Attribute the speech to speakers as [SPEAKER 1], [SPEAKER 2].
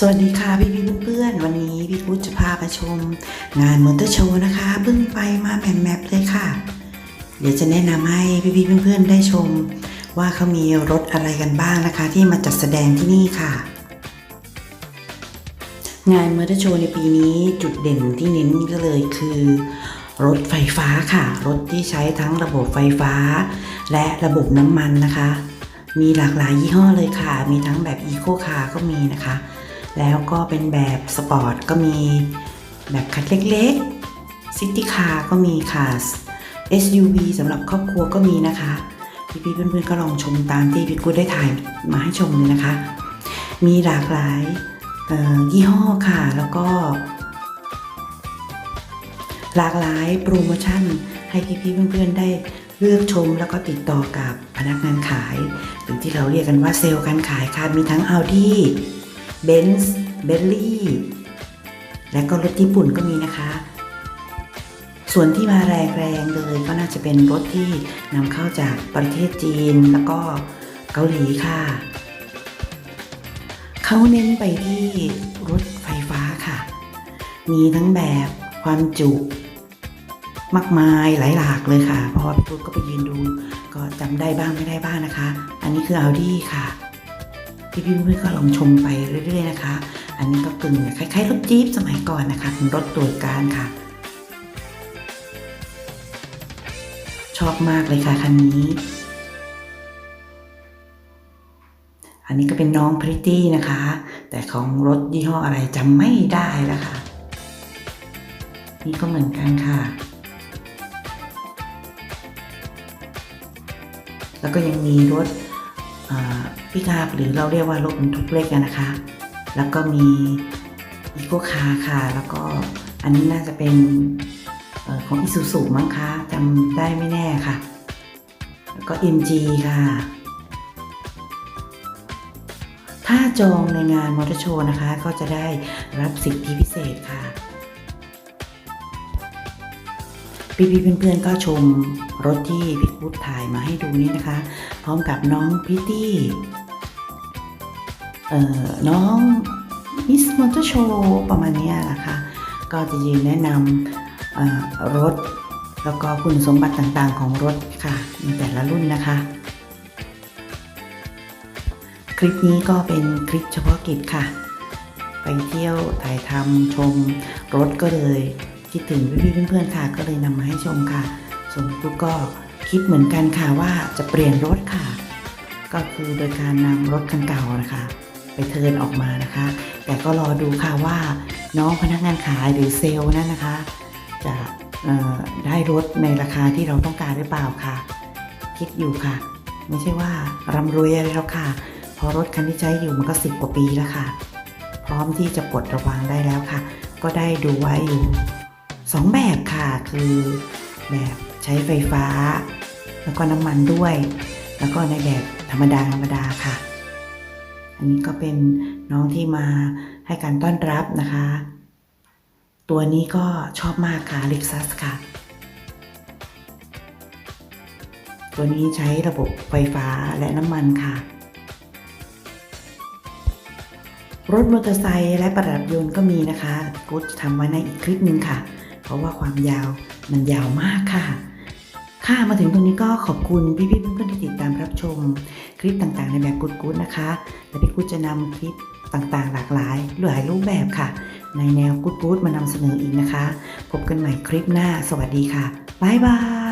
[SPEAKER 1] สวัสดีค่ะพี่พี่เพื่อนๆวันนี้พี่พุทธจะพาไปชม งานมอเตอร์โชว์นะคะเพิ่งไปมาแมมแมปเลยค่ะ เดี๋ยวจะแนะนำให้พี่พี่เพื่อนๆได้ชม ว่าเขามีรถอะไรกันบ้างนะคะ ที่มาจัดแสดงที่นี่ค่ะ งานมอเตอร์โชว์ในปีนี้จุดเด่นที่เน้นก็เลยคือ รถไฟฟ้าค่ะ รถที่ใช้ทั้งระบบไฟฟ้า และระบบน้ำมันนะคะ มีหลากหลายยี่ห้อเลยค่ะ มีทั้งแบบอีโคคาร์ก็มีนะคะ แล้วก็เป็นแบบสปอร์ตก็มีแบบคันเล็กๆซิตี้คาร์ก็มีค่ะ SUV สำหรับครอบครัวก็มีนะคะ พี่ๆเพื่อนๆก็ลองชมตามที่พี่กูได้ถ่ายมาให้ชมเลยนะคะ มีหลากหลายยี่ห้อค่ะแล้วก็ หลากหลายโปรโมชั่นให้พี่ๆเพื่อนๆได้เลือกชมแล้วก็ติดต่อกับพนักงานขาย หรือที่เราเรียกกันว่าเซลล์การขายค่ะมีทั้ง Audi Benz Bentley และก็รถญี่ปุ่นก็มีนะคะ ส่วนที่มาแรงๆเลยก็น่าจะเป็นรถที่นำเข้าจากประเทศจีนแล้วก็เกาหลีค่ะเขาเน้นไปที่รถไฟฟ้าค่ะ มีทั้งแบบความจุมากมายหลายหลากเลยค่ะ เพราะว่าพี่พุทธก็ไปยืนดู ก็จำได้บ้างไม่ได้บ้างนะคะ อันนี้คือ Audi ค่ะ พี่พี่เพื่อนๆก็ลองชมไปเรื่อย ๆ นะคะ อันนี้ก็กึ่งคล้ายๆรถจี๊ปสมัยก่อนนะคะเป็นรถตรวจการค่ะ ชอบมากเลยค่ะคันนี้ อันนี้ก็เป็นน้องพริตตี้นะคะ แต่ของรถยี่ห้ออะไรจำไม่ได้แล้วค่ะ นี่ก็เหมือนกันค่ะแล้วก็ยังมีรถ พิกาบหรือเราเรียกว่ารถบรรทุกเล็กนะคะ แล้วก็มีอีโคคาร์ค่ะ แล้วก็อันนี้น่าจะเป็นอของอิซูซุมั้งคะจำได้ไม่แน่ค่ะ แล้วก็ MG ค่ะ ถ้าจองในงานมอเตอร์โชว์นะคะ ก็จะได้รับสิทธิพิเศษค่ะ พี่ๆเพื่อนๆก็ชมรถที่พี่พุทธถ่ายมาให้ดูนี่นะคะ พร้อมกับน้องพิตตี้เอ่อน้องมิสมอเตอร์โชว์ประมาณนี้ยนะคะก็จะยืนแนะนำรถแล้วก็คุณสมบัติต่างๆของรถค่ะในแต่ละรุ่นนะคะ คลิปนี้ก็เป็นคลิปเฉพาะกิจค่ะ ไปเที่ยวถ่ายทำชมรถก็เลย คิดถึงพี่ๆเพื่อนๆค่ะ ก็เลยนำมาให้ชมค่ะ ส่วนปุ๊กก็คิดเหมือนกันค่ะว่าจะเปลี่ยนรถค่ะ ก็คือโดยการนำรถคันเก่านะคะ ไปเทิร์นออกมานะคะ แต่ก็รอดูค่ะว่าน้องพนักงานขายหรือเซลล์นั่นนะคะ จะได้รถในราคาที่เราต้องการหรือเปล่าค่ะ คิดอยู่ค่ะ ไม่ใช่ว่าร่ำรวยอะไรแล้วค่ะเพราะรถคันที่ใช้อยู่มันก็สิบกว่าปีแล้วค่ะ พร้อมที่จะปลดระวางได้แล้วค่ะ ก็ได้ดูไว้อยู่ สองแบบค่ะคือแบบใช้ไฟฟ้า แล้วก็น้ำมันด้วย แล้วก็ในแบบธรรมดาธรรมดาค่ะ อันนี้ก็เป็นน้องที่มาให้การต้อนรับนะคะ ตัวนี้ก็ชอบมากค่ะ Lexus ค่ะ ตัวนี้ใช้ระบบไฟฟ้าและน้ำมันค่ะรถมอเตอร์ไซค์และประดับยนต์ก็มีนะคะกูจะทำไว้ในอีกคลิปหนึ่งค่ะ เพราะว่าความยาวมันยาวมากค่ะ ค่ะมาถึงตรงนี้ก็ขอบคุณพี่ๆเพื่อนๆที่ติดตามรับชม คลิปต่างๆในแบบกู๊ดๆนะคะและพี่กู๊ดจะนำคลิปต่างๆ หลากหลายหลายรูปแบบค่ะ ในแนวกู๊ดๆมานำเสนออีกนะคะ พบกันใหม่คลิปหน้า สวัสดีค่ะบ๊ายบาย